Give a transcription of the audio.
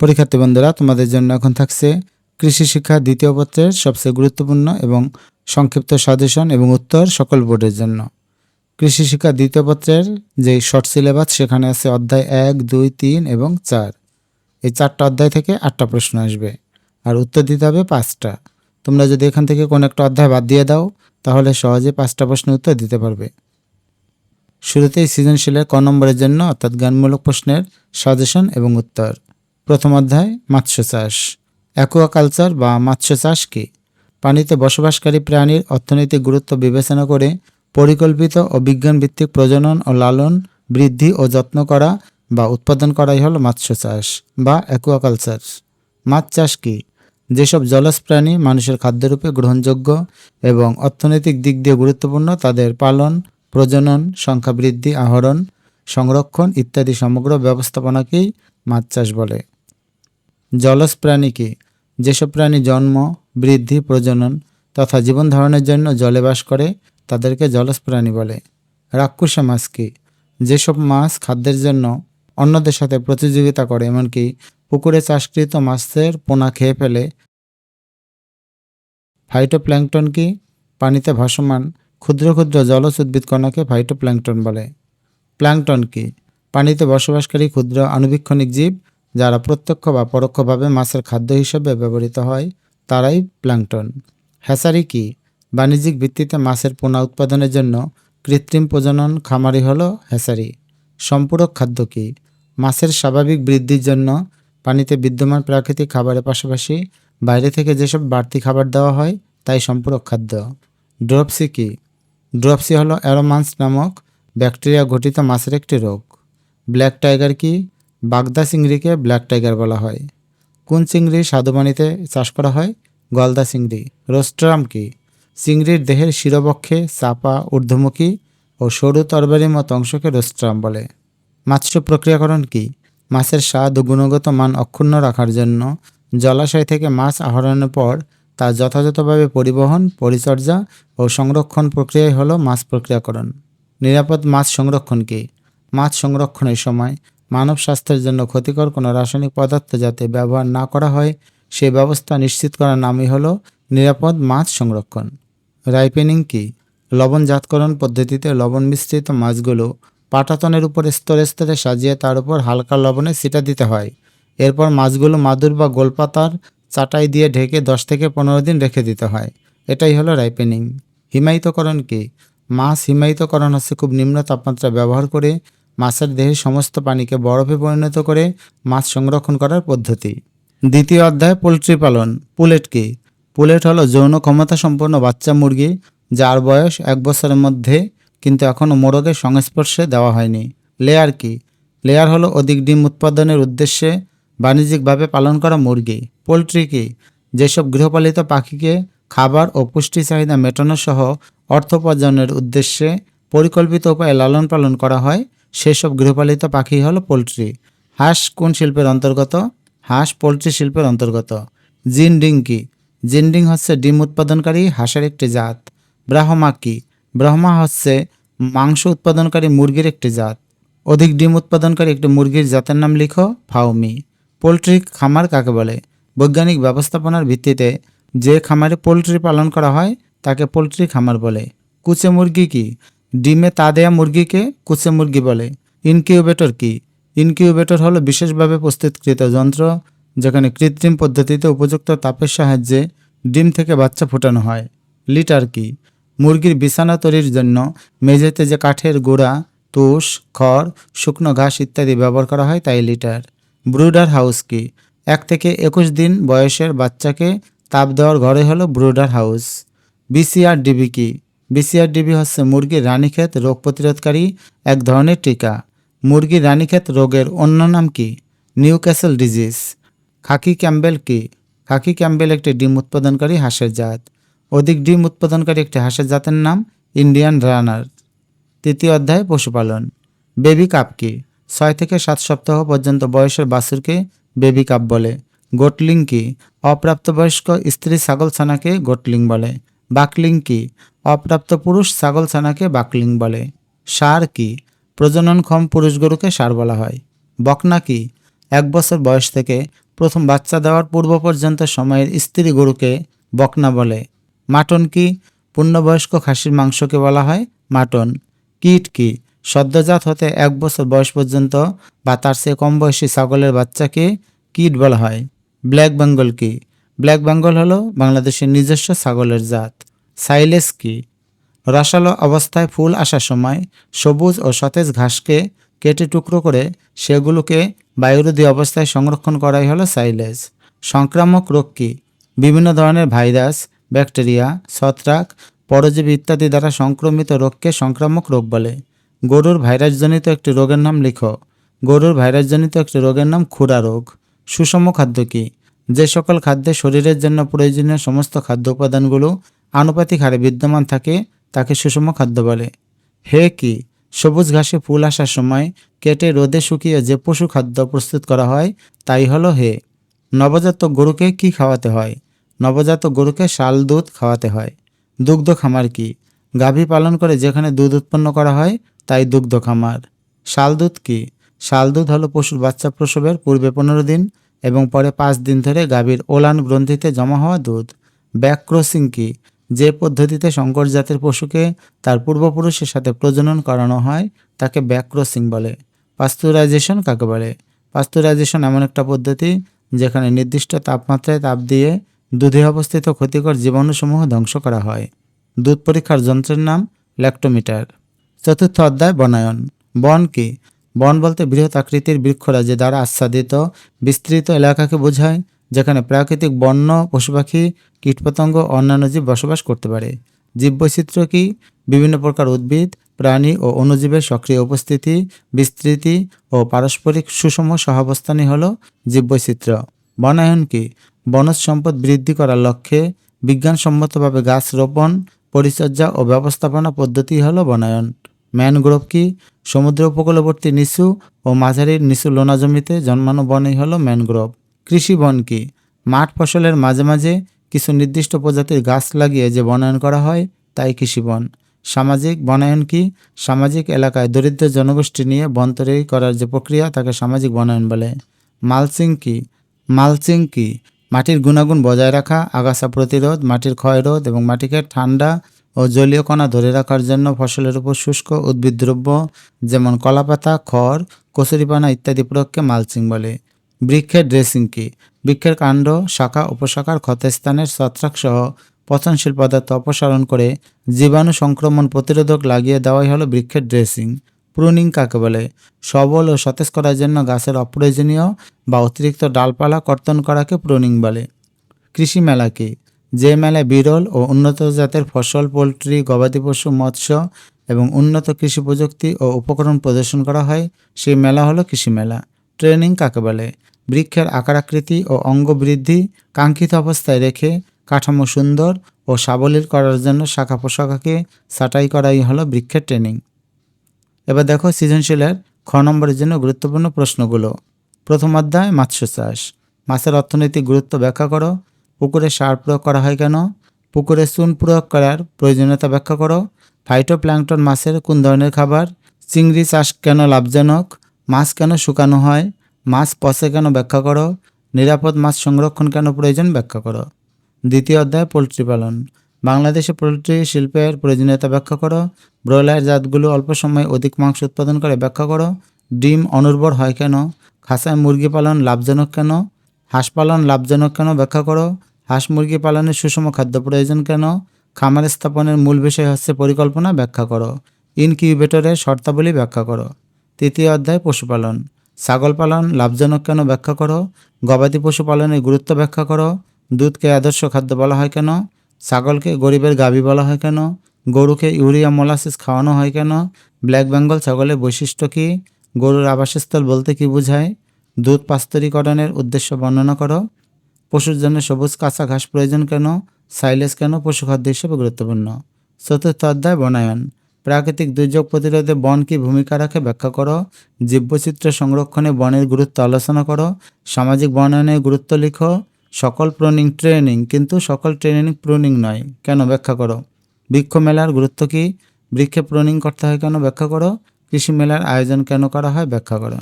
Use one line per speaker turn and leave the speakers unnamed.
পরীক্ষার্থী বন্ধুরা, তোমাদের জন্য এখন থাকছে কৃষি শিক্ষা দ্বিতীয় পত্রের সবচেয়ে গুরুত্বপূর্ণ এবং সংক্ষিপ্ত সাজেশন এবং উত্তর সকল বোর্ডের জন্য। কৃষি শিক্ষা দ্বিতীয় পত্রের যে শর্ট সিলেবাস সেখানে আছে অধ্যায় এক, দুই, তিন এবং চার। এই চারটা অধ্যায় থেকে আটটা প্রশ্ন আসবে আর উত্তর দিতে হবে পাঁচটা। তোমরা যদি এখান থেকে কোনো একটা অধ্যায় বাদ দিয়ে দাও, তাহলে সহজে পাঁচটা প্রশ্নের উত্তর দিতে পারবে। শুরুতেই সৃজনশীলের ক নম্বরের জন্য অর্থাৎ জ্ঞানমূলক প্রশ্নের সাজেশন এবং উত্তর। প্রথম অধ্যায়, মৎস্য চাষ। অ্যাকুয়াকালচার বা মৎস্য চাষ কি? পানিতে বসবাসকারী প্রাণীর অর্থনৈতিক গুরুত্ব বিবেচনা করে পরিকল্পিত ও বিজ্ঞানভিত্তিক প্রজনন ও লালন, বৃদ্ধি ও যত্ন করা বা উৎপাদন করাই হল মৎস্য চাষ বা অ্যাকুয়াকালচার। মাছ চাষ কি? যেসব জলজ প্রাণী মানুষের খাদ্যরূপে গ্রহণযোগ্য এবং অর্থনৈতিক দিক দিয়ে গুরুত্বপূর্ণ, তাদের পালন, প্রজনন, সংখ্যা বৃদ্ধি, আহরণ, সংরক্ষণ ইত্যাদি সমগ্র ব্যবস্থাপনাকেই মাছ চাষ বলে। জলজ প্রাণী কি যেসব প্রাণী জন্ম, বৃদ্ধি, প্রজনন তথা জীবন ধারণের জন্য জলে বাস করে, তাদেরকে জলজ প্রাণী বলে। রাক্ষুসা মাছ কি যেসব মাছ খাদ্যের জন্য অন্যদের সাথে প্রতিযোগিতা করে, এমনকি পুকুরে চাষকৃত মাছের পোনা খেয়ে ফেলে। ফাইটোপ্ল্যাঙ্কটন কি পানিতে ভাসমান ক্ষুদ্র ক্ষুদ্র জলজ উদ্ভিদ কণাকে ফাইটোপ্ল্যাঙ্কটন বলে। প্ল্যাঙ্কটন কি পানিতে বসবাসকারী ক্ষুদ্র আণুবীক্ষণিক জীব যারা প্রত্যক্ষ বা পরোক্ষভাবে মাছের খাদ্য হিসেবে ব্যবহৃত হয়, তারাই প্ল্যাঙ্কটন হ্যাচারি কি? বাণিজ্যিক ভিত্তিতে মাছের পোনা উৎপাদনের জন্য কৃত্রিম প্রজনন খামারি হলো হ্যাচারি সম্পূরক খাদ্য কি? মাছের স্বাভাবিক বৃদ্ধির জন্য পানিতে বিদ্যমান প্রাকৃতিক খাবারের পাশাপাশি বাইরে থেকে যেসব বাড়তি খাবার দেওয়া হয়, তাই সম্পূরক খাদ্য। ড্রপসি কি? ড্রপসি হলো অ্যারোমান্স নামক ব্যাকটেরিয়া ঘটিত মাছের একটি রোগ। ব্ল্যাক টাইগার কি? বাগদা চিংড়িকে ব্ল্যাক টাইগার বলা হয়। কোন চিংড়ি স্বাদুপানিতে চাষ করা হয়? গলদা চিংড়ি রোস্ট্রাম কি? চিংড়ির দেহের শিরবক্ষে চাপা, ঊর্ধ্বমুখী ও সরু তরবারির মতো অংশকে রোস্ট্রাম বলে। মাৎস্য প্রক্রিয়াকরণ কি? মাছের স্বাদ ও গুণগত মান অক্ষুণ্ণ রাখার জন্য জলাশয় থেকে মাছ আহরণের পর তা যথাযথভাবে পরিবহন, পরিচর্যা ও সংরক্ষণ প্রক্রিয়াই হলো মাছ প্রক্রিয়াকরণ। নিরাপদ মাছ সংরক্ষণ কি? মাছ সংরক্ষণের সময় মানব স্বাস্থ্যের জন্য ক্ষতিকর কোনো রাসায়নিক পদার্থ যাতে ব্যবহার না করা হয়, সে ব্যবস্থা নিশ্চিত করার নামই হলো নিরাপদ মাছ সংরক্ষণ। রাইপেনিং কি? লবণজাতকরণ পদ্ধতিতে লবণ মিশ্রিত মাছগুলো পাটাতনের উপর স্তরে স্তরে সাজিয়ে তার উপর হালকা লবণে ছিটা দিতে হয়। এরপর মাছগুলো মাদুর বা গোলপাতার চাটাই দিয়ে ঢেকে দশ থেকে পনেরো দিন রেখে দিতে হয়। এটাই হলো রাইপেনিং। হিমায়িতকরণ কি? মাছ হিমায়িতকরণ হচ্ছে খুব নিম্ন তাপমাত্রা ব্যবহার করে মাছের দেহের সমস্ত পানিকে বরফে পরিণত করে মাছ সংরক্ষণ করার পদ্ধতি। দ্বিতীয় অধ্যায়, পোলট্রি পালন। পুলেট কি? পুলেট হলো যৌন ক্ষমতা সম্পন্ন বাচ্চা মুরগি, যার বয়স এক বছরের মধ্যে, কিন্তু এখনও মোরগের সংস্পর্শে দেওয়া হয়নি। লেয়ার কি? লেয়ার হলো অধিক ডিম উৎপাদনের উদ্দেশ্যে বাণিজ্যিকভাবে পালন করা মুরগি। পোলট্রি কি? যেসব গৃহপালিত পাখিকে খাবার ও পুষ্টি চাহিদা মেটানো সহ অর্থ উপার্জনের উদ্দেশ্যে পরিকল্পিত উপায়ে লালন পালন করা হয় সেসব গৃহপালিত পাখি হলো পোলট্রি। হাঁস কোন শিল্পের অন্তর্গত? হাঁস পোলট্রি শিল্পের অন্তর্গত। জিনডিং কি? জিনডিং হচ্ছে ডিম উৎপাদনকারী হাঁসের একটি জাত। ব্রাহ্মা কি? ব্রাহ্মা হচ্ছে মাংস উৎপাদনকারী মুরগির একটি জাত। অধিক ডিম উৎপাদনকারী একটি মুরগির জাতের নাম লিখো ফাউমি। পোলট্রি খামার কাকে বলে? বৈজ্ঞানিক ব্যবস্থাপনার ভিত্তিতে যে খামারে পোলট্রি পালন করা হয়, তাকে পোলট্রি খামার বলে। কুচে মুরগি কি? ডিমে তা দেয়া মুরগিকে কুচে মুরগি বলে। ইনকিউবেটর কি? ইনকিউবেটর হলো বিশেষভাবে প্রস্তুতকৃত যন্ত্র, যেখানে কৃত্রিম পদ্ধতিতে উপযুক্ত তাপের সাহায্যে ডিম থেকে বাচ্চা ফোটানো হয়। লিটার কি? মুরগির বিছানা তৈরির জন্য মেঝেতে যে কাঠের গুঁড়া, তুষ, খড়, শুকনো ঘাস ইত্যাদি ব্যবহার করা হয় তাই লিটার। ব্রুডার হাউস কি? এক থেকে একুশ দিন বয়সের বাচ্চাকে তাপ দেওয়ার ঘরে হলো ব্রুডার হাউস। বিসিআর ডিবি কি? বিসিআর ডিবি হচ্ছে মুরগির রানীক্ষেত রোগ প্রতিরোধকারী এক ধরনের টিকা। মুরগির রানীক্ষেত রোগের অন্য নাম কি? Newcastle disease. খাকি ক্যাম্বেল কি? খাকি ক্যাম্বেল একটি ডিম উৎপাদনকারী হাঁসের জাত। অধিক ডিম উৎপাদনকারী একটি হাঁসের জাতের নাম ইন্ডিয়ান রানার। তৃতীয় অধ্যায়, পশুপালন। বেবি কাপ কি? ছয় থেকে সাত সপ্তাহ পর্যন্ত বয়সের বাছুরকে বেবি কাপ বলে। গোটলিং কি? অপ্রাপ্তবয়স্ক স্ত্রী ছাগল ছানাকে গোটলিং বলে। বাকলিং কি? অপ্রাপ্ত পুরুষ ছাগল ছানাকে বাকলিং বলে। সার কি? প্রজননক্ষম পুরুষ গরুকে সার বলা হয়। বকনা কি? এক বছর বয়স থেকে প্রথম বাচ্চা দেওয়ার পূর্ব পর্যন্ত সময়ের স্ত্রী গরুকে বকনা বলে। মাটন কি? পূর্ণবয়স্ক খাসির মাংসকে বলা হয় মাটন। কিট কি? সদ্যজাত হতে এক বছর বয়স পর্যন্ত বা তার চেয়ে কম বয়সী ছাগলের বাচ্চাকে কিট বলা হয়। ব্ল্যাক বেঙ্গল কি? ব্ল্যাক বেঙ্গল হলো বাংলাদেশের নিজস্ব ছাগলের জাত। সাইলেস কি? রসালো অবস্থায় ফুল আসার সময় সবুজ ও সতেজ ঘাসকে কেটে টুকরো করে সেগুলোকে বায়ুরোধী অবস্থায় সংরক্ষণ করাই হলো সাইলেজ। সংক্রামক রোগ কী? বিভিন্ন ধরনের ভাইরাস, ব্যাকটেরিয়া, ছত্রাক, পরজীবী ইত্যাদি দ্বারা সংক্রমিত রোগকে সংক্রামক রোগ বলে। গরুর ভাইরাসজনিত একটি রোগের নাম লিখো। গরুর ভাইরাসজনিত একটি রোগের নাম খুরা রোগ। সুষম খাদ্য কী? যে সকল খাদ্যে শরীরের জন্য প্রয়োজনীয় সমস্ত খাদ্য উপাদানগুলো আনুপাতিক হারে বিদ্যমান থাকে, তাকে সুষম খাদ্য বলে। হে কি? সবুজ ঘাসে ফুল আসার সময় কেটে রোদে শুকিয়ে যে পশু খাদ্য প্রস্তুত করা হয়, তাই হলো হে। নবজাতক গরুকে কি খাওয়াতে হয়? নবজাতক গরুকে শাল, দুধ খাওয়াতে হয়। দুগ্ধ খামার কি? গাভী পালন করে যেখানে দুধ উৎপন্ন করা হয়, তাই দুগ্ধ খামার। শাল, দুধ কি? শাল, দুধ হলো পশুর বাচ্চা প্রসবের পূর্বে পনেরো দিন এবং পরে পাঁচ দিন ধরে গাভীর ওলান গ্রন্থিতে জমা হওয়া দুধ। ব্যাক ক্রসিং কি? যে পদ্ধতিতে শঙ্কর জাতের পশুকে তার পূর্বপুরুষের সাথে প্রজনন করানো হয়, তাকে ব্যাক ক্রসিং বলে, পাস্তুরাইজেশন কাকে বলে? পাস্তুরাইজেশন এমন একটা পদ্ধতি যেখানে নির্দিষ্ট তাপমাত্রায় তাপ দিয়ে দুধে অবস্থিত ক্ষতিকর জীবাণুসমূহ ধ্বংস করা হয়। দুধ পরীক্ষার যন্ত্রের নাম ল্যাক্টোমিটার। চতুর্থ অধ্যায়, বনায়ন। বন কি? বন বলতে বৃহৎ আকৃতির বৃক্ষরাজি দ্বারা আচ্ছাদিত, বিস্তৃত এলাকাকে বোঝায় যেখানে প্রাকৃতিক বন্য, পশুপাখি, কীটপতঙ্গ, অন্যান্য জীব বসবাস করতে পারে। জীববৈচিত্র্য কি? বিভিন্ন প্রকার উদ্ভিদ, প্রাণী ও অণুজীবের সক্রিয় উপস্থিতি, বিস্তৃতি ও পারস্পরিক সুষম সহাবস্থানই হল জীববৈচিত্র্য। বনায়ন কি? বনজ সম্পদ বৃদ্ধি করার লক্ষ্যে বিজ্ঞানসম্মতভাবে গাছ রোপণ, পরিচর্যা ও ব্যবস্থাপনা পদ্ধতি হল বনায়ন। ম্যানগ্রোভ কি? সমুদ্র উপকূলবর্তী নিচু ও মাঝারির নিচু লোনা জমিতে জন্মানো বনই হল ম্যানগ্রোভ। কৃষি বন কি মাঠ ফসলের মাঝে মাঝে কিছু নির্দিষ্ট প্রজাতির গাছ লাগিয়ে যে বনায়ন করা হয়, তাই কৃষি বন সামাজিক বনায়ন কি? সামাজিক এলাকায় দরিদ্র জনগোষ্ঠী নিয়ে বন তৈরি করার যে প্রক্রিয়া, তাকে সামাজিক বনায়ন বলে। মালচিং কি? মালচিং কি? মাটির গুণাগুণ বজায় রাখা, আগাছা প্রতিরোধ, মাটির ক্ষয়রোধ এবং মাটিকে ঠান্ডা ও জলীয় কণা ধরে রাখার জন্য ফসলের উপর শুষ্ক উদ্ভিদ দ্রব্য যেমন কলাপাতা, খড়, কচুরিপানা ইত্যাদি প্রয়োগকে মালচিং বলে। বৃক্ষের ড্রেসিং কি বৃক্ষের কাণ্ড, শাখা, উপশাখার ক্ষতস্থানের ছত্রাকসহ পচনশীল পদার্থ অপসারণ করে জীবাণু সংক্রমণ প্রতিরোধক লাগিয়ে দেওয়াই হলো বৃক্ষের ড্রেসিং প্রুনিং কাকে বলে? সবল ও সতেজ করার জন্য গাছের অপ্রয়োজনীয় বা অতিরিক্ত ডালপালা কর্তন করাকে প্রুনিং বলে। কৃষি মেলা কি? যে মেলায় বিরল ও উন্নত জাতের ফসল, পোলট্রি, গবাদি পশু, মৎস্য এবং উন্নত কৃষি প্রযুক্তি ও উপকরণ প্রদর্শন করা হয়, সেই মেলা হলো কৃষি মেলা। ট্রেনিং কাকে বলে? বৃক্ষের আকার আকৃতি ও অঙ্গ বৃদ্ধি কাঙ্ক্ষিত অবস্থায় রেখে কাঠামো সুন্দর ও সাবলীল করার জন্য শাখা পোশাখাকে ছাঁটাই করাই হলো বৃক্ষের ট্রেনিং এবার দেখো সৃজনশীলের খ নম্বরের জন্য গুরুত্বপূর্ণ প্রশ্নগুলো। প্রথম অধ্যায়, মৎস্য চাষ। মাছের অর্থনৈতিক গুরুত্ব ব্যাখ্যা করো। পুকুরে সার প্রয়োগ করা হয় কেন? পুকুরে চুন প্রয়োগ করার প্রয়োজনীয়তা ব্যাখ্যা করো। ফাইটোপ্ল্যাঙ্কটন মাছের কোন ধরনের খাবার? চিংড়ি চাষ কেন লাভজনক? মাছ কেন শুকানো হয়? মাছ পচে কেন ব্যাখ্যা করো? নিরাপদ মাছ সংরক্ষণ কেন প্রয়োজন ব্যাখ্যা করো? দ্বিতীয় অধ্যায়, পোলট্রি পালন। বাংলাদেশে পোলট্রি শিল্পের প্রয়োজনীয়তা ব্যাখ্যা করো। ব্রয়লার জাতগুলো অল্প সময়ে অধিক মাংস উৎপাদন করে ব্যাখ্যা করো। ডিম অনুর্বর হয় কেন? খাসায় মুরগি পালন লাভজনক কেন? হাঁস পালন লাভজনক কেন ব্যাখ্যা করো? হাঁস মুরগি পালনের সুষম খাদ্য প্রয়োজন কেন? খামার স্থাপনের মূল বিষয় হচ্ছে পরিকল্পনা ব্যাখ্যা করো। ইনকিউবেটরের শর্তাবলী ব্যাখ্যা করো। তৃতীয় অধ্যায়, পশুপালন। ছাগল পালন লাভজনক কেন ব্যাখ্যা করো? গবাদি পশু পালনের গুরুত্ব ব্যাখ্যা করো। দুধকে আদর্শ খাদ্য বলা হয় কেন? ছাগলকে গরিবের গাভী বলা হয় কেন? গরুকে ইউরিয়া মোলাসিস খাওয়ানো হয় কেন? ব্ল্যাক বেঙ্গল ছাগলের বৈশিষ্ট্য কী? গরুর আবাসস্থল বলতে কী বোঝায়? দুধ পাস্তরীকরণের উদ্দেশ্য বর্ণনা করো। পশুর জন্য সবুজ কাঁচা ঘাস প্রয়োজন কেন? সাইলেজ কেন পশু খাদ্য হিসেবে গুরুত্বপূর্ণ? চতুর্থ অধ্যায় বনায়ন। প্রাকৃতিক দুর্যোগ প্রতিরোধে বন কি ভূমিকা রাখে ব্যাখ্যা করো। জীববৈচিত্র্য সংরক্ষণে বনের গুরুত্ব আলোচনা করো। সামাজিক বনায়নের গুরুত্ব লিখো। সকল প্রনিং ট্রেনিং, কিন্তু সকল ট্রেনিং প্রুনিং নয়, কেন ব্যাখ্যা করো? বৃক্ষ মেলার গুরুত্ব কী? বৃক্ষে প্রুনিং করতে হয় কেন ব্যাখ্যা করো? কৃষি মেলার আয়োজন কেন করা হয় ব্যাখ্যা করো।